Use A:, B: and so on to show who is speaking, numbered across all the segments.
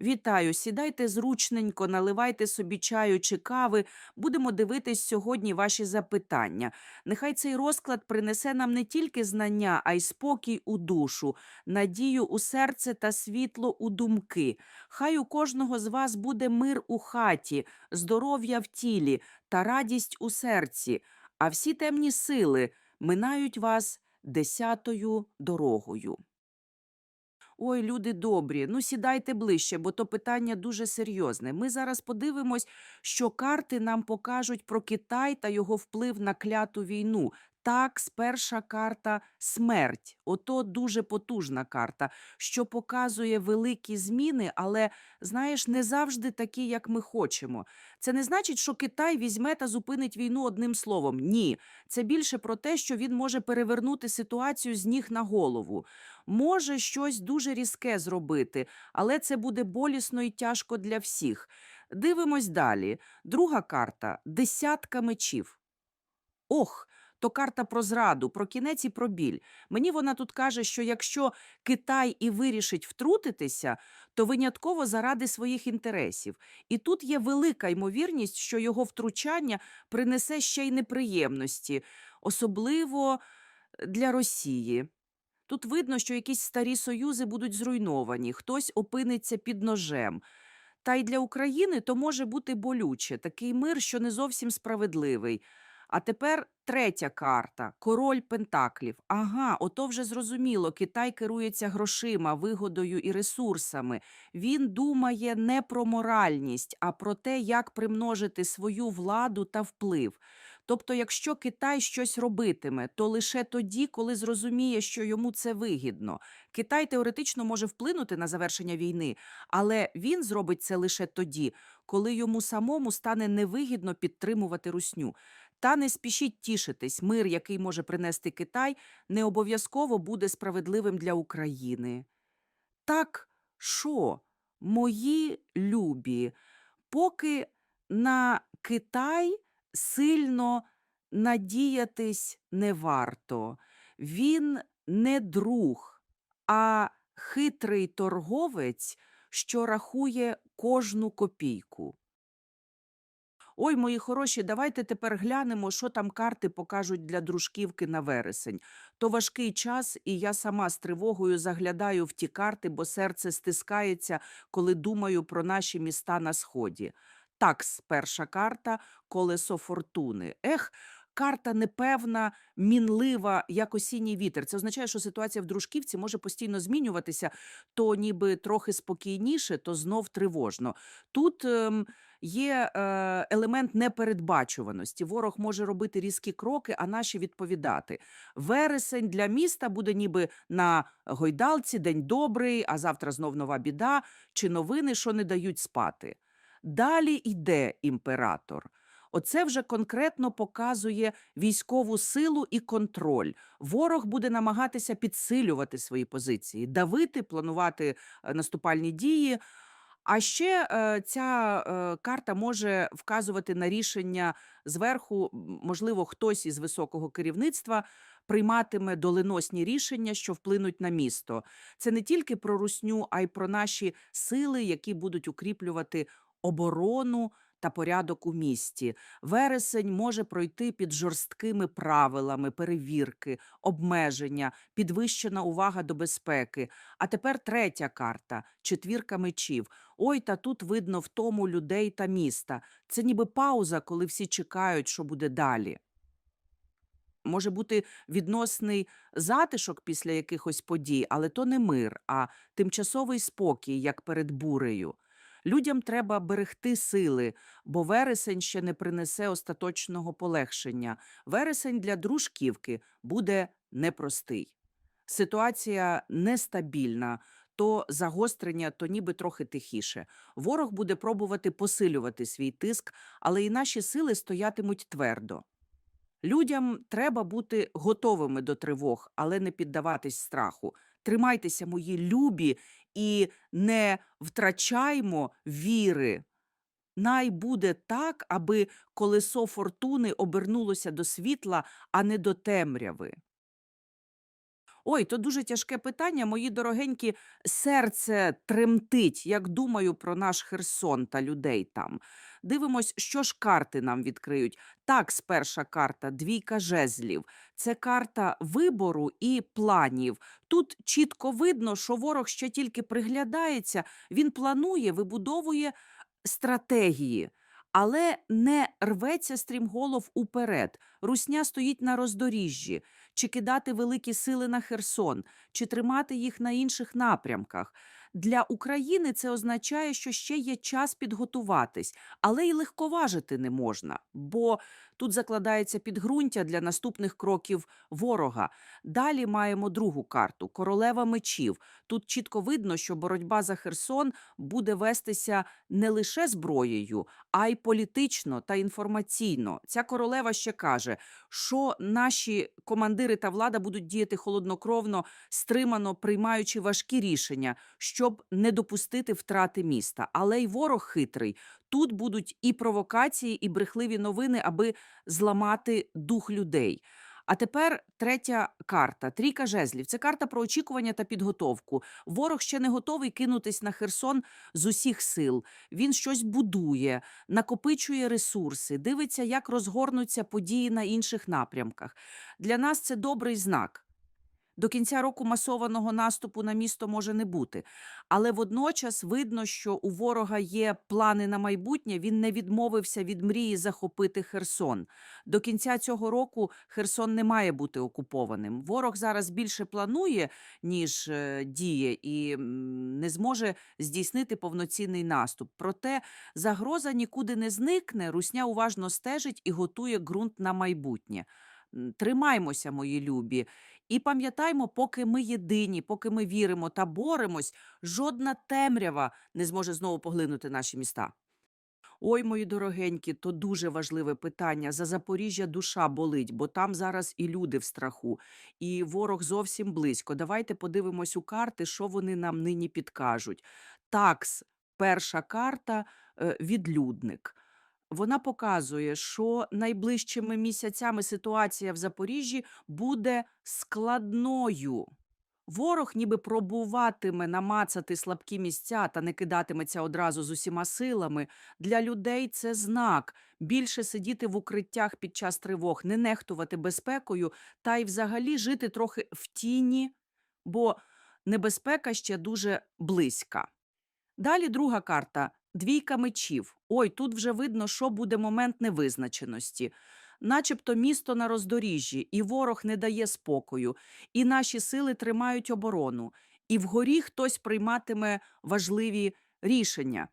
A: Вітаю, сідайте зручненько, наливайте собі чаю чи кави. Будемо дивитись сьогодні ваші запитання. Нехай цей розклад принесе нам не тільки знання, а й спокій у душу, надію у серце та світло у думки. Хай у кожного з вас буде мир у хаті, здоров'я в тілі та радість у серці, а всі темні сили минають вас десятою дорогою. Ой, люди добрі, ну сідайте ближче, бо то питання дуже серйозне. Ми зараз подивимось, що карти нам покажуть про Китай та його вплив на кляту війну. Так, перша карта смерть. Ото дуже потужна карта, що показує великі зміни, але знаєш, не завжди такі, як ми хочемо. Це не значить, що Китай візьме та зупинить війну одним словом. Ні, це більше про те, що він може перевернути ситуацію з ніг на голову може щось дуже різке зробити, але це буде болісно і тяжко для всіх. Дивимось далі. Друга карта десятка мечів. Ох, то карта про зраду, про кінець і про біль. Мені вона тут каже, що якщо Китай і вирішить втрутитися, то винятково заради своїх інтересів. І тут є велика ймовірність, що його втручання принесе ще й неприємності, особливо для Росії. Тут видно, що якісь старі союзи будуть зруйновані, хтось опиниться під ножем. Та й для України то може бути болюче, такий мир, що не зовсім справедливий. А тепер третя карта король Пентаклів. Ага, ото вже зрозуміло. Китай керується грошима, вигодою і ресурсами. Він думає не про моральність, а про те, як примножити свою владу та вплив. Тобто, якщо Китай щось робитиме, то лише тоді, коли зрозуміє, що йому це вигідно. Китай теоретично може вплинути на завершення війни, але він зробить це лише тоді, коли йому самому стане невигідно підтримувати русню. Та не спішіть тішитись, мир, який може принести Китай, не обов'язково буде справедливим для України. Так що, мої любі, поки на Китай сильно надіятись не варто. Він не друг, а хитрий торговець, що рахує кожну копійку. Ой, мої хороші, давайте тепер глянемо, що там карти покажуть для дружківки на вересень. То важкий час, і я сама з тривогою заглядаю в ті карти, бо серце стискається, коли думаю про наші міста на сході. Такс, перша карта колесо фортуни. Ех, карта непевна, мінлива, як осінній вітер. Це означає, що ситуація в дружківці може постійно змінюватися, то ніби трохи спокійніше, то знов тривожно. Тут ем, є е, елемент непередбачуваності. Ворог може робити різкі кроки, а наші відповідати. Вересень для міста буде ніби на гойдалці, день добрий, а завтра знов нова біда, чи новини, що не дають спати. Далі йде імператор. Оце вже конкретно показує військову силу і контроль. Ворог буде намагатися підсилювати свої позиції, давити, планувати е, наступальні дії. А ще е, ця е, карта може вказувати на рішення зверху, можливо, хтось із високого керівництва прийматиме доленосні рішення, що вплинуть на місто. Це не тільки про русню, а й про наші сили, які будуть укріплювати оборону та порядок у місті. Вересень може пройти під жорсткими правилами, перевірки, обмеження, підвищена увага до безпеки. А тепер третя карта четвірка мечів. Ой, та тут видно втому людей та міста. Це ніби пауза, коли всі чекають, що буде далі. Може бути відносний затишок після якихось подій, але то не мир, а тимчасовий спокій, як перед бурею. Людям треба берегти сили, бо вересень ще не принесе остаточного полегшення. Вересень для дружківки буде непростий. Ситуація нестабільна, то загострення, то ніби трохи тихіше. Ворог буде пробувати посилювати свій тиск, але і наші сили стоятимуть твердо. Людям треба бути готовими до тривог, але не піддаватись страху. Тримайтеся, мої любі, і не втрачаймо віри. Най буде так, аби колесо фортуни обернулося до світла, а не до темряви. Ой, то дуже тяжке питання, мої дорогенькі. Серце тремтить, як думаю про наш Херсон та людей там. Дивимось, що ж карти нам відкриють. Так, перша карта двійка жезлів. Це карта вибору і планів. Тут чітко видно, що ворог ще тільки приглядається, він планує, вибудовує стратегії. Але не рветься стрімголов уперед. Русня стоїть на роздоріжжі, чи кидати великі сили на Херсон, чи тримати їх на інших напрямках. Для України це означає, що ще є час підготуватись, але й легковажити не можна, бо тут закладається підґрунтя для наступних кроків ворога. Далі маємо другу карту королева мечів. Тут чітко видно, що боротьба за Херсон буде вестися не лише зброєю, а й політично та інформаційно. Ця королева ще каже, що наші командири та влада будуть діяти холоднокровно, стримано приймаючи важкі рішення, щоб не допустити втрати міста. Але й ворог хитрий. Тут будуть і провокації, і брехливі новини, аби зламати дух людей. А тепер третя карта трійка жезлів. Це карта про очікування та підготовку. Ворог ще не готовий кинутись на Херсон з усіх сил. Він щось будує, накопичує ресурси, дивиться, як розгорнуться події на інших напрямках. Для нас це добрий знак. До кінця року масованого наступу на місто може не бути, але водночас видно, що у ворога є плани на майбутнє. Він не відмовився від мрії захопити Херсон. До кінця цього року Херсон не має бути окупованим. Ворог зараз більше планує, ніж е, діє, і не зможе здійснити повноцінний наступ. Проте загроза нікуди не зникне. Русня уважно стежить і готує ґрунт на майбутнє. Тримаймося, мої любі, і пам'ятаймо, поки ми єдині, поки ми віримо та боремось, жодна темрява не зможе знову поглинути наші міста. Ой, мої дорогенькі, то дуже важливе питання. За Запоріжжя душа болить, бо там зараз і люди в страху, і ворог зовсім близько. Давайте подивимось у карти, що вони нам нині підкажуть. Такс, перша карта е, відлюдник. Вона показує, що найближчими місяцями ситуація в Запоріжжі буде складною. Ворог ніби пробуватиме намацати слабкі місця та не кидатиметься одразу з усіма силами. Для людей це знак більше сидіти в укриттях під час тривог, не нехтувати безпекою та й взагалі жити трохи в тіні, бо небезпека ще дуже близька. Далі друга карта двійка мечів. Ой, тут вже видно, що буде момент невизначеності. Начебто місто на роздоріжжі, і ворог не дає спокою, і наші сили тримають оборону, і вгорі хтось прийматиме важливі рішення.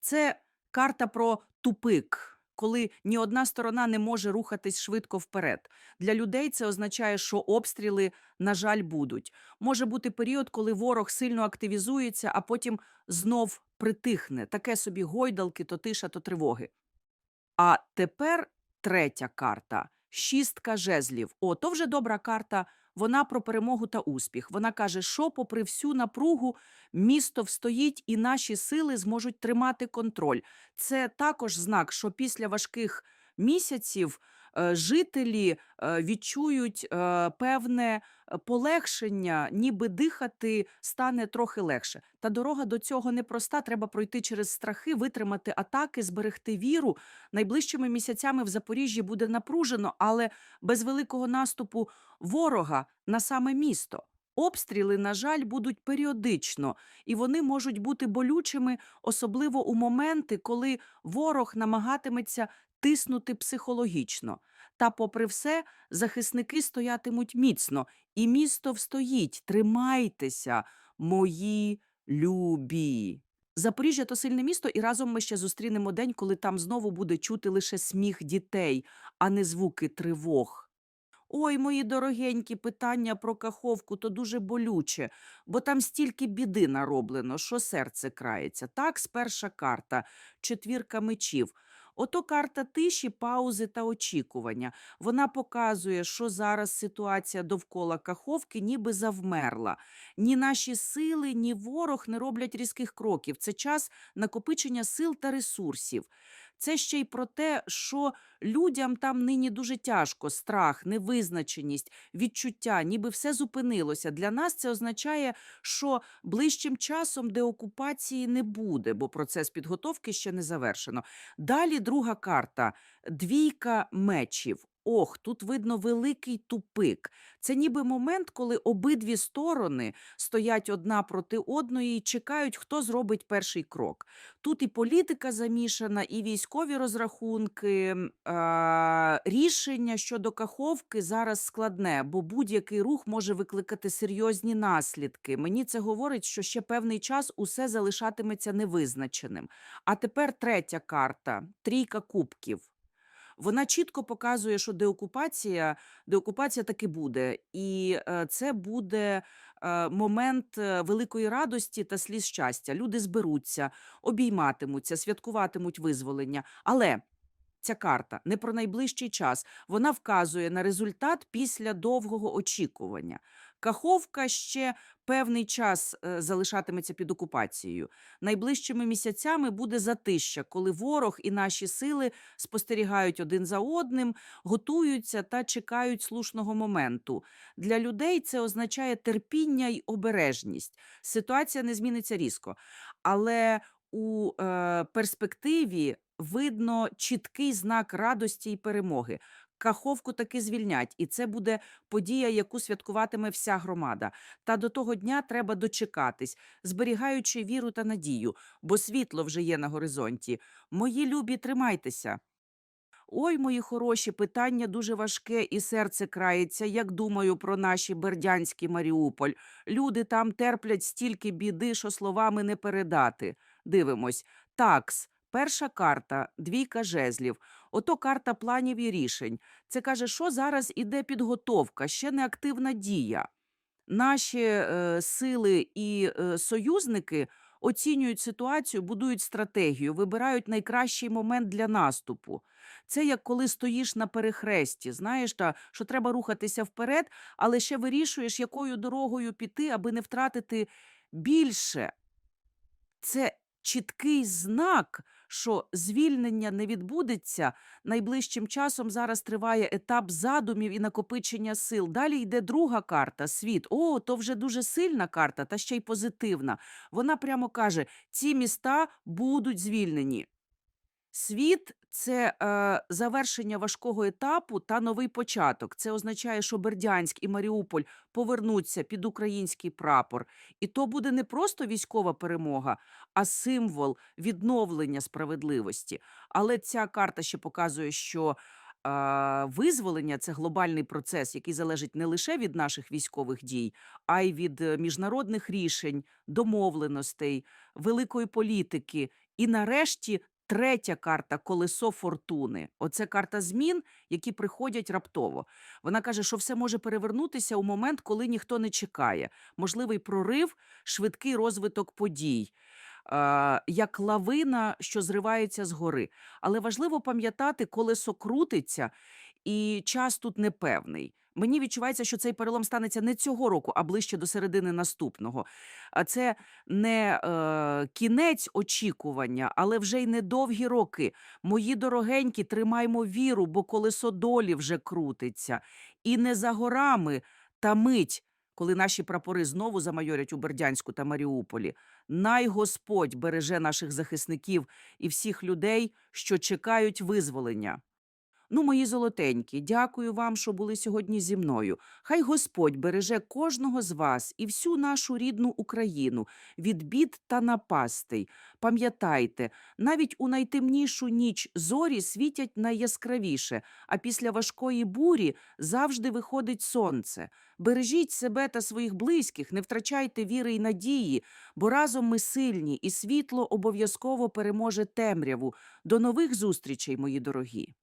A: Це карта про тупик, коли ні одна сторона не може рухатись швидко вперед. Для людей це означає, що обстріли, на жаль, будуть. Може бути період, коли ворог сильно активізується, а потім знов притихне. Таке собі гойдалки, то тиша, то тривоги. А тепер третя карта шістка жезлів. О, то вже добра карта. Вона про перемогу та успіх. Вона каже, що, попри всю напругу, місто встоїть і наші сили зможуть тримати контроль. Це також знак, що після важких місяців е, жителі е, відчують е, певне полегшення, ніби дихати стане трохи легше. Та дорога до цього непроста. Треба пройти через страхи, витримати атаки, зберегти віру. Найближчими місяцями в Запоріжжі буде напружено, але без великого наступу ворога на саме місто. Обстріли, на жаль, будуть періодично, і вони можуть бути болючими, особливо у моменти, коли ворог намагатиметься тиснути психологічно. Та, попри все, захисники стоятимуть міцно, і місто встоїть. Тримайтеся, мої любі. Запоріжжя то сильне місто, і разом ми ще зустрінемо день, коли там знову буде чути лише сміх дітей, а не звуки тривог. Ой, мої дорогенькі, питання про каховку то дуже болюче, бо там стільки біди нароблено, що серце крається. Так, сперша карта, четвірка мечів. Ото карта тиші, паузи та очікування. Вона показує, що зараз ситуація довкола каховки ніби завмерла. Ні наші сили, ні ворог не роблять різких кроків. Це час накопичення сил та ресурсів. Це ще й про те, що людям там нині дуже тяжко, страх, невизначеність, відчуття, ніби все зупинилося. Для нас це означає, що ближчим часом деокупації не буде, бо процес підготовки ще не завершено. Далі друга карта двійка мечів. Ох, тут видно великий тупик. Це ніби момент, коли обидві сторони стоять одна проти одної і чекають, хто зробить перший крок. Тут і політика замішана, і військові розрахунки. А, рішення щодо каховки зараз складне, бо будь-який рух може викликати серйозні наслідки. Мені це говорить, що ще певний час усе залишатиметься невизначеним. А тепер третя карта трійка кубків. Вона чітко показує, що деокупація, деокупація таки буде, і е, це буде е, момент е, великої радості та сліз щастя. Люди зберуться, обійматимуться, святкуватимуть визволення. Але ця карта не про найближчий час. Вона вказує на результат після довгого очікування. Каховка ще певний час е, залишатиметься під окупацією. Найближчими місяцями буде затища, коли ворог і наші сили спостерігають один за одним, готуються та чекають слушного моменту. Для людей це означає терпіння й обережність. Ситуація не зміниться різко, але у е, перспективі видно чіткий знак радості й перемоги. Каховку таки звільнять, і це буде подія, яку святкуватиме вся громада. Та до того дня треба дочекатись, зберігаючи віру та надію, бо світло вже є на горизонті. Мої любі, тримайтеся. Ой, мої хороші, питання дуже важке, і серце крається, як думаю про наші Бердянський Маріуполь. Люди там терплять стільки біди, що словами не передати. Дивимось. Такс. Перша карта, двійка жезлів. Ото карта планів і рішень. Це каже, що зараз іде підготовка, ще не активна дія. Наші е, сили і е, союзники оцінюють ситуацію, будують стратегію, вибирають найкращий момент для наступу. Це як коли стоїш на перехресті, знаєш, та, що треба рухатися вперед, але ще вирішуєш, якою дорогою піти, аби не втратити більше. Це чіткий знак, що звільнення не відбудеться. Найближчим часом зараз триває етап задумів і накопичення сил. Далі йде друга карта світ. О, то вже дуже сильна карта, та ще й позитивна. Вона прямо каже: ці міста будуть звільнені. Світ це е, завершення важкого етапу та новий початок. Це означає, що Бердянськ і Маріуполь повернуться під український прапор. І то буде не просто військова перемога, а символ відновлення справедливості. Але ця карта ще показує, що е, визволення це глобальний процес, який залежить не лише від наших військових дій, а й від е, міжнародних рішень, домовленостей, великої політики. І нарешті третя карта колесо фортуни. Оце карта змін, які приходять раптово. Вона каже, що все може перевернутися у момент, коли ніхто не чекає. Можливий прорив, швидкий розвиток подій. е, Як лавина, що зривається з гори. Але важливо пам'ятати, колесо крутиться, і час тут непевний. Мені відчувається, що цей перелом станеться не цього року, а ближче до середини наступного. А це не е, кінець очікування, але вже й недовгі роки. Мої дорогенькі, тримаймо віру, бо колесо долі вже крутиться. І не за горами та мить, коли наші прапори знову замайорять у Бердянську та Маріуполі. Най Господь береже наших захисників і всіх людей, що чекають визволення. Ну, мої золотенькі, дякую вам, що були сьогодні зі мною. Хай Господь береже кожного з вас і всю нашу рідну Україну від бід та напастей. Пам'ятайте, навіть у найтемнішу ніч зорі світять найяскравіше, а після важкої бурі завжди виходить сонце. Бережіть себе та своїх близьких, не втрачайте віри й надії, бо разом ми сильні, і світло обов'язково переможе темряву. До нових зустрічей, мої дорогі.